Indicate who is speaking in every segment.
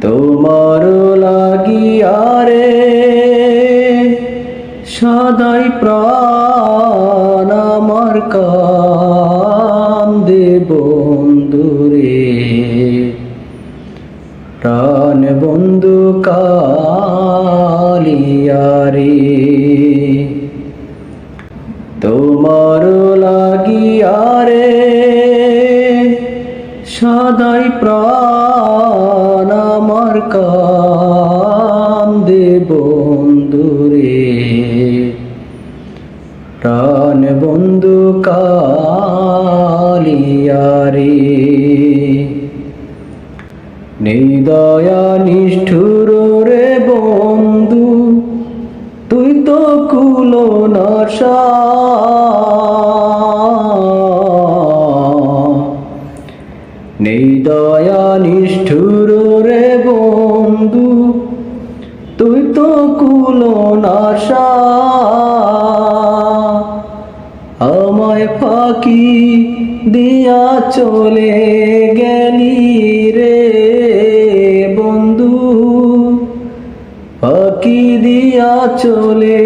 Speaker 1: তোমার লাগিয়ারে সদাই প্রাণ আমার কান্দে বন্ধুরে প্রাণ বন্ধু কালিয়ারে সদাই প্রাণ আমার কান্দে বন্ধুরে প্রাণ বন্ধু কালিয়ারে নিদয়া নিষ্ঠুর রে বন্ধু, তুই তো কুলো নাশা নিদয়া নিষ্ঠুর রে বন্ধু, তুই তো কুলো নাশা আমায় ফাঁকি দিয়া চলে গেলি রে বন্ধু, ফাঁকি দিয়া চলে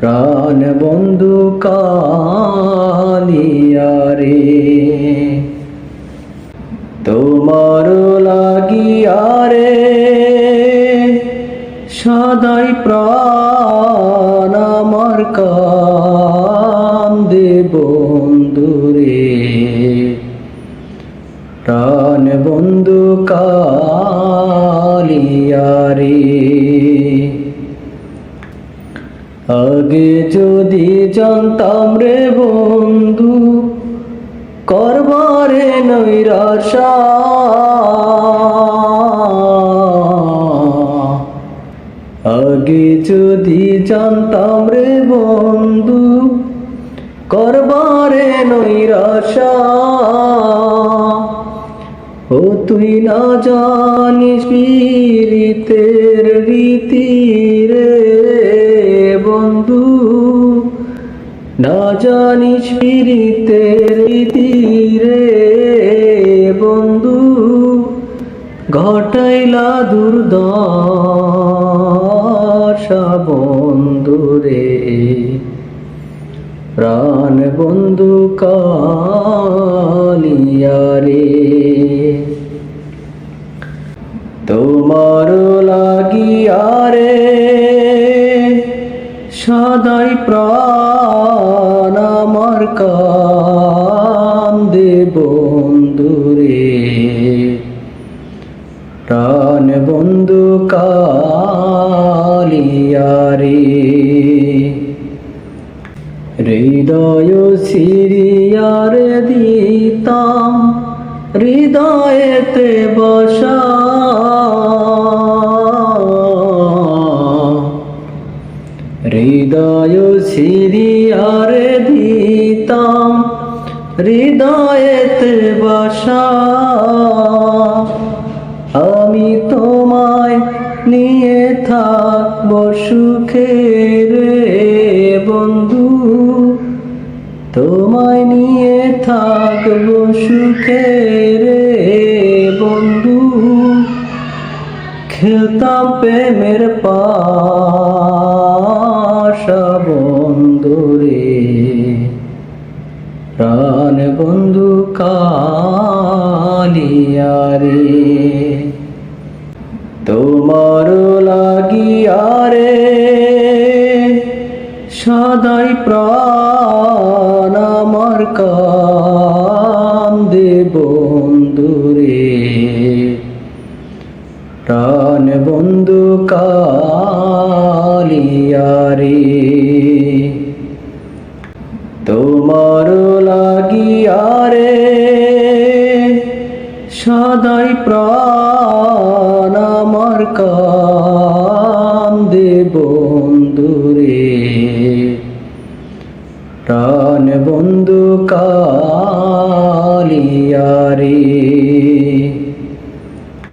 Speaker 1: প্রাণ বন্ধু কালিয়ারে তোমার লাগিয়ারে সদাই প্রাণ আমার কান্দে বন্ধুরে। প্রাণ বন্ধু কালিয়ারে আগে যদি জানতাম রে বন্ধু, করবারে নৈরাশা। আগে যদি জানতাম রে বন্ধু, করবারে নৈরাশা। ও তুই না জানিস পীড়িতের রীতি। জানিস পীড়িতের রে বন্ধু ঘটাইলা দুর্দশা বন্ধু রে। প্রাণ বন্ধু কালিয়া কালিয়ারে তোমার লাগিয়ারে সদাই প্রাণ আমার কান্দে বন্ধুরে প্রাণ বন্ধু কালিয়ারে হৃদয় সিরিয়ার দিতাম হৃদয়েতে বসা হৃদয় সিরিয়ার দিতাম, হৃদয়েতে বসা। আমি তোমায় নিয়ে থাকব সুখে রে বন্ধু, তোমায় নিয়ে থাকব সুখে রে বন্ধু। খেলতাম প্রেমের পাশা কালিয়ারে তোমার লাগিয়ারে সদাই প্রাণ আমার কান্দে বন্ধুরে প্রাণ বন্ধু কালিয়ারে সদাই প্রমর কাম দে বন্ধুরে প্রাণ বন্ধু কা